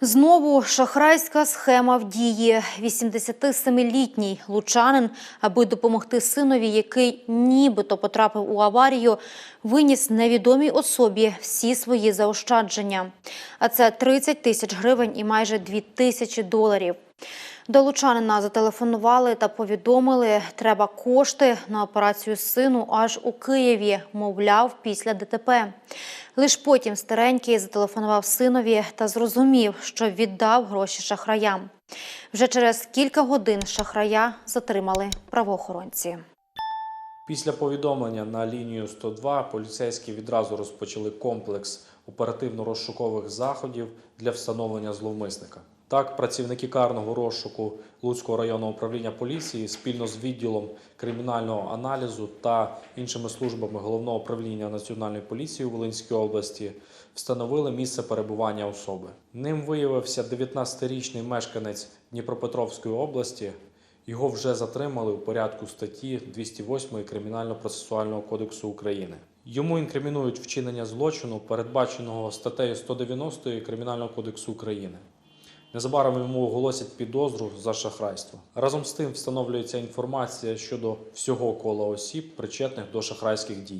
Знову шахрайська схема в дії. 87-літній лучанин, аби допомогти синові, який нібито потрапив у аварію, виніс невідомій особі всі свої заощадження. А це 30 тисяч гривень і майже 2 тисячі доларів. До лучанина зателефонували та повідомили, треба кошти на операцію сину аж у Києві, мовляв, після ДТП. Лиш потім старенький зателефонував синові та зрозумів, що віддав гроші шахраям. Вже через кілька годин шахрая затримали правоохоронці. Після повідомлення на лінію 102 поліцейські відразу розпочали комплекс оперативно-розшукових заходів для встановлення зловмисника. Так, працівники карного розшуку Луцького районного управління поліції спільно з відділом кримінального аналізу та іншими службами головного управління Національної поліції у Волинській області встановили місце перебування особи. Ним виявився 19-річний мешканець Дніпропетровської області. Його вже затримали у порядку статті 208 Кримінально-процесуального кодексу України. Йому інкримінують вчинення злочину, передбаченого статтею 190 Кримінального кодексу України. Незабаром йому оголосять підозру за шахрайство. Разом з тим встановлюється інформація щодо всього кола осіб, причетних до шахрайських дій.